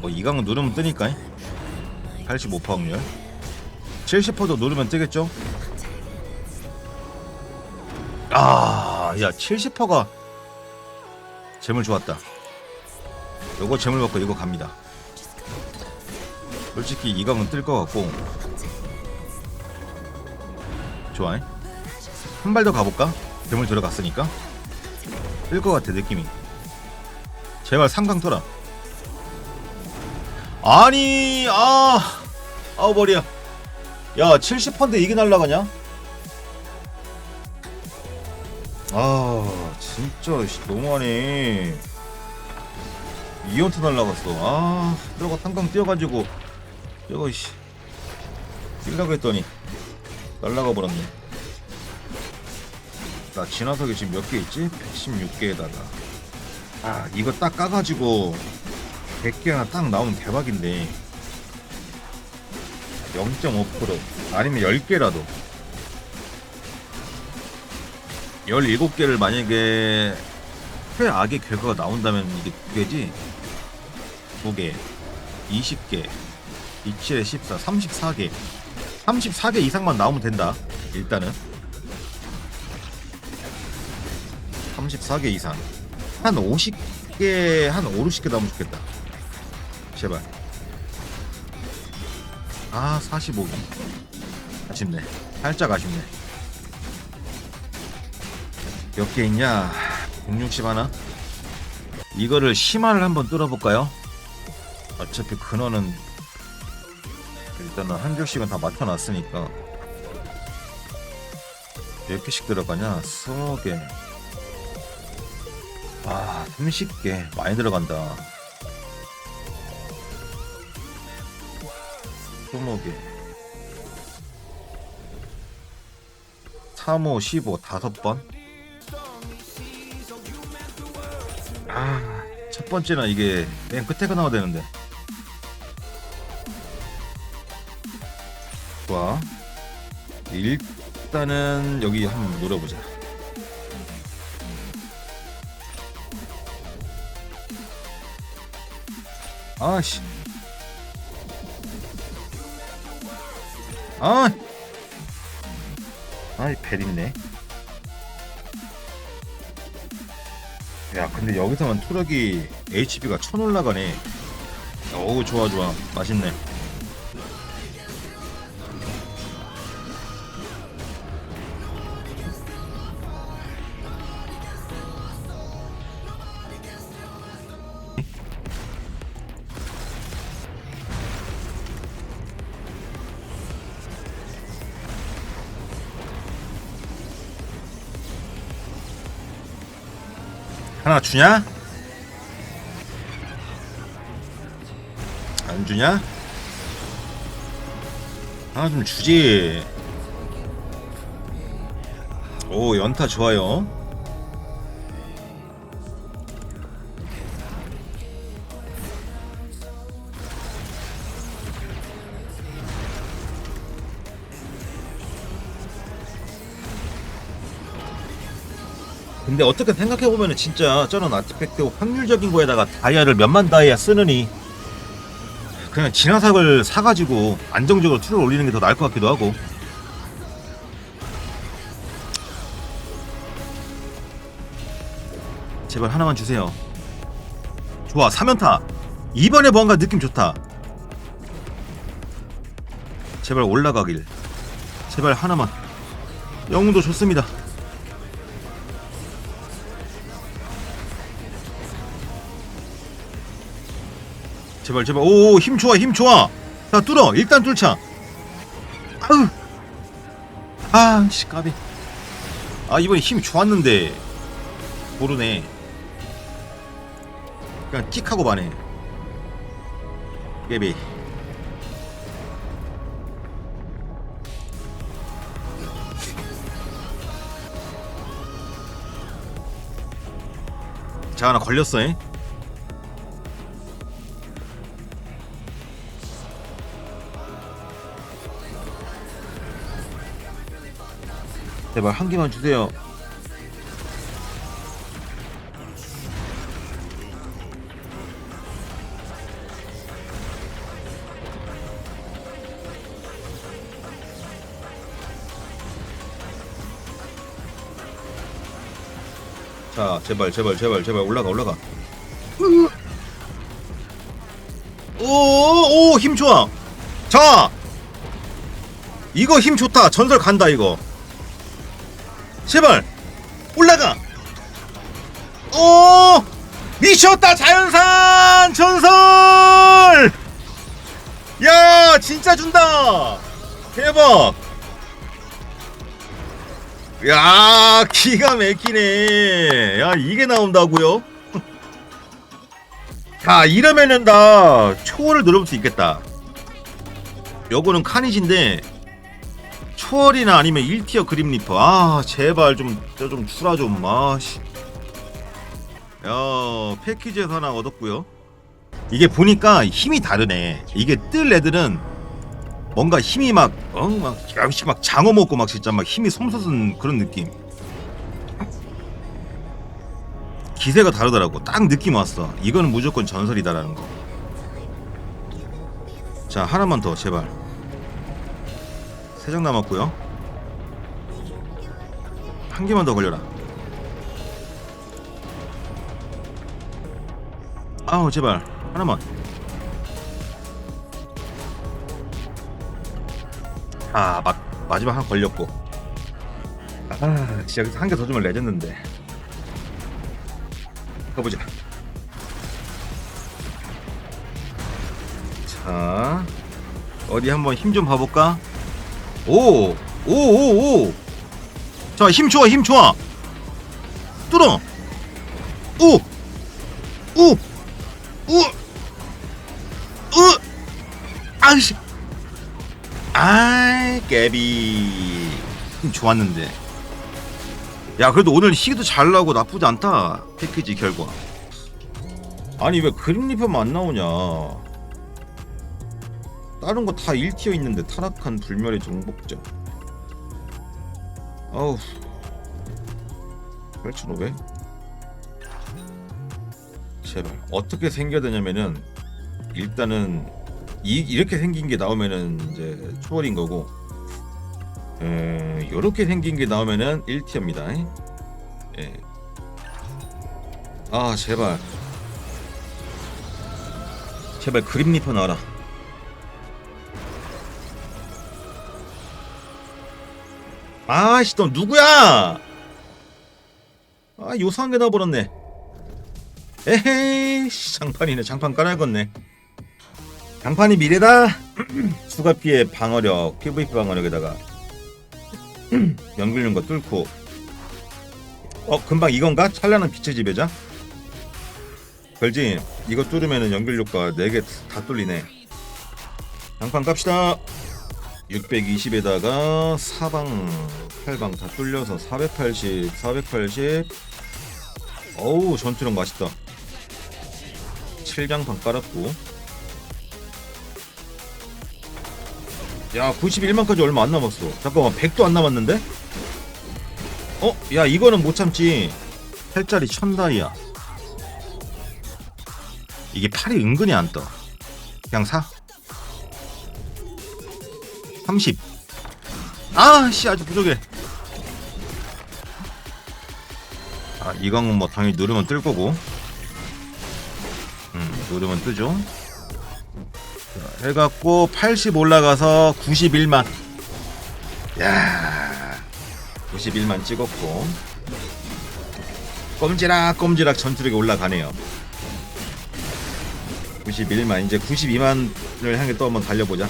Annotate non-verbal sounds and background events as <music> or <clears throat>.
뭐 이강은 누르면 뜨니까 85% 확률 70%도 누르면 뜨겠죠? 아, 야 70%가 재물 좋았다. 요거 재물 받고 이거 갑니다. 솔직히 이강은 뜰 것 같고 좋아. 한 발 더 가볼까? 재물 들어갔으니까 뜰 것 같아 느낌이. 제발 상강 떠라. 아니 아 아우 머리야. 야 70%인데 이게 날라가냐? 아 진짜 씨, 너무하네. 이온트 날라갔어. 아 들어가 상강 뛰어가지고 이거 씨 뛰려고 했더니 날라가 버렸네. 나 진화석이 지금 몇 개 있지? 116개에다가 아 이거 딱 까가지고 100개나 딱 나오면 대박인데. 0.5% 아니면 10개라도. 17개를 만약에 최악의 결과가 나온다면 이게 두 개지? 두 개, 20개, 27에 14, 34개. 34개 이상만 나오면 된다 일단은. 34개 이상. 한 50개 한 5, 60개 나오면 좋겠다 제발. 아 45개 아쉽네. 살짝 아쉽네. 몇 개 있냐? 160 하나? 이거를 심화를 한번 뚫어볼까요? 어차피 근원은 일단은 한 줄씩은 다 맞춰놨으니까. 몇 개씩 들어가냐? 20개. 아 30개. 많이 들어간다 20개 3, 5, 15 다섯 번 아, 첫 번째는 이게 맨 끝에 가 나와야 되는데. 좋아. 일단은 여기 한번 노려보자. 아씨. 아. 아이 벨 있네. 야 근데 여기서만 투력이 HP가 천 올라가네 어우 좋아 좋아 맛있네 하나 주냐? 안 주냐? 하나 좀 주지. 오 연타 좋아요. 근데 어떻게 생각해보면 진짜 저런 아티팩트 확률적인 거에다가 다이아를 몇만 다이아 쓰느니 그냥 진화삭을 사가지고 안정적으로 툴을 올리는 게 더 나을 것 같기도 하고. 제발 하나만 주세요. 좋아 3연타. 이번에 뭔가 느낌 좋다. 제발 올라가길. 제발 하나만. 영웅도 좋습니다 제발 제발. 오 힘 좋아 힘 좋아. 자 뚫어. 일단 뚫자. 아우 아씨 까비. 아 이번에 힘 좋았는데. 모르네. 그냥 킥하고 마네. 깨비. 자 하나 걸렸어 잉? 제발 한 개만 주세요. 자, 제발, 제발, 제발, 제발 올라가, 올라가. 오, 오, 힘 좋아. 자, 이거 힘 좋다. 전설 간다 이거. 제발 올라가. 오 미쳤다 자연산 전설! 야 진짜 준다. 대박. 야 기가 막히네. 야 이게 나온다고요? <laughs> 자 이러면은 나 초월을 누려볼 수 있겠다. 요거는 카니지인데 초월이나 아니면 1티어 그림 리퍼 아 제발 좀좀 추라 좀 아씨 야 패키지에서 하나 얻었고요 이게 보니까 힘이 다르네 이게 뜰 애들은 뭔가 힘이 막, 어, 막, 역시 막 장어 먹고 막 진짜 막 힘이 솜솟은 그런 느낌. 기세가 다르더라고. 딱 느낌 왔어. 이거는 무조건 전설이다라는 거. 자, 하나만 더, 제발. 세장 남았고요. 한 개만 더 걸려라. 아우, 제발. 하나만. 아, 막 마지막 하나 걸렸고. 아, 진짜 여기서 한 개 더 주면 레전드인데. 가보자. 자, 어디 한번 힘 좀 봐볼까? 오, 오, 오, 오. 자, 힘 좋아, 힘 좋아. 뚫어. 오, 오, 오, 오. 아이씨. 아이 깨비 힘 좋았는데 야 그래도 오늘 시기도 잘 나고 나쁘지 않다 패키지 결과 아니 왜 그림 리퍼만 안 나오냐 다른 거 다 1티어 있는데 타락한 불멸의 정복자 어우. 8,500 제발. 어떻게 생겨야 되냐면은 일단은 이, 이렇게 생긴 게 나오면은 이제 초월인 거고. 에, 요렇게 생긴 게 나오면은 1티어입니다. 예. 아 제발. 제발 그림 리퍼 나와라 아씨 너 누구야 아 요상한 게 나와버렸네 에헤이 씨, 장판이네 장판 깔아야겠네 장판이 미래다. <clears throat> 추가 피해 방어력, PVP 방어력에다가 <clears throat> 연결용 거 뚫고. 어, 금방 이건가? 찬란한 빛의 지배자? 별지, 이거 뚫으면은 연결료가 4개 다 뚫리네. 장판 갑시다. 620에다가 사방, 팔방 다 뚫려서 480, 480. 어우, 전투력 맛있다. 7장판 깔았고. 야 91만까지 얼마 안 남았어 잠깐만 100도 안 남았는데? 어? 야 이거는 못 참지 8짜리 천다이야 이게 팔이 은근히 안떠 그냥 사 30 아씨 아주 부족해. 아 이광은 뭐 당연히 누르면 뜰 거고. 음 누르면 뜨죠. 자, 해갖고 80 올라가서 91만. 야 91만 찍었고. 꼼지락 꼼지락 전투력이 올라가네요. 91만 이제 92만을 향해 또 한번 달려보자